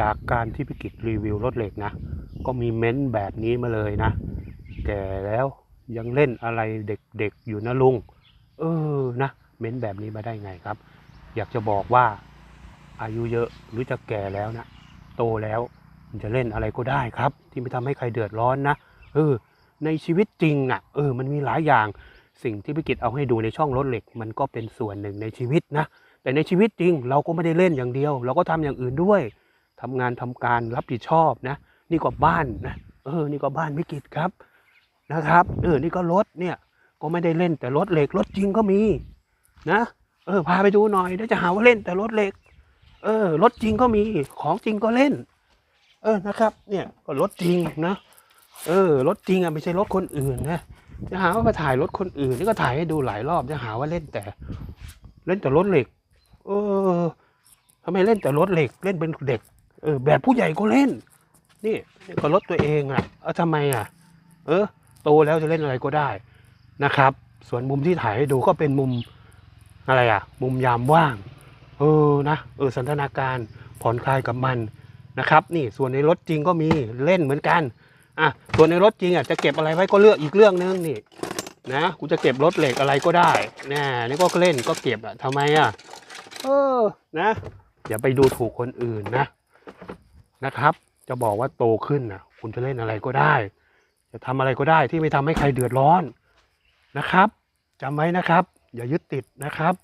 จากการที่พิกิจรีวิวรถเหล็กนะ ก็มีเม้นต์แบบนี้มาเลยนะ แก่แล้วยังเล่นอะไรเด็กๆอยู่นะลุง เออนะ เม้นต์แบบนี้มาได้ไงครับ อยากจะบอกว่าอายุเยอะหรือจะแก่แล้วนะ โตแล้วมันจะเล่นอะไรก็ได้ครับ ที่ไม่ทำให้ใครเดือดร้อนนะเออ ในชีวิตจริงอะ เออ มันมีหลายอย่างสิ่งที่พิกิจเอาให้ดูในช่องรถเหล็ก มันก็เป็นส่วนหนึ่งในชีวิตนะแต่ในชีวิตจริง เราก็ไม่ได้เล่นอย่างเดียว เราก็ทำอย่างอื่นด้วย ทำงานทำการรับผิดชอบนะนี่ก็บ้านนะเออนี่ก็บ้านพิกิจครับนะครับเออนี่ก็รถเนี่ยก็ไม่ได้เล่นแต่รถเหล็กรถจริงก็มีนะเออพาไปดูหน่อยเดี๋ยวจะหาว่าเล่นแต่รถเหล็ก เออรถจริงก็มีของจริงก็เล่น เออนะครับ เนี่ยก็รถจริงนะเออรถจริงอะไม่ใช่รถคนอื่นนะจะหาว่ามาถ่ายรถคนอื่นนี่ก็ถ่ายให้ดูหลายรอบจะหาว่าเล่นแต่ เล่นแต่รถเหล็ก เออทำไมเล่นแต่รถเหล็กเล่นเป็นเด็ก เออแบบผู้ใหญ่ก็เล่น นี่นี่ก็รถตัวเองอะเอาทำไมอะ เออ โตแล้วจะเล่นอะไรก็ได้นะครับ ส่วนมุมที่ถ่ายให้ดูก็เป็นมุมอะไรอะ มุมยามว่าง เออนะเออสันทนาการผ่อนคลายกับมันนะครับ นี่ส่วนในรถจริงก็มีเล่นเหมือนกันอะส่วนในรถจริงอะจะเก็บอะไรไว้ก็เลือกอีกเรื่องนึงนี่นะกูจะเก็บรถเหล็กอะไรก็ได้นะนี่ก็เล่นก็เก็บอะทำไมอะเออนะอย่าไปดูถูกคนอื่นนะ นะครับ จะบอกว่าโตขึ้นนะคุณจะเล่นอะไรก็ได้ จะทำอะไรก็ได้ที่ไม่ทำให้ใครเดือดร้อนนะครับจำไว้นะครับ อย่ายึดติดนะครับ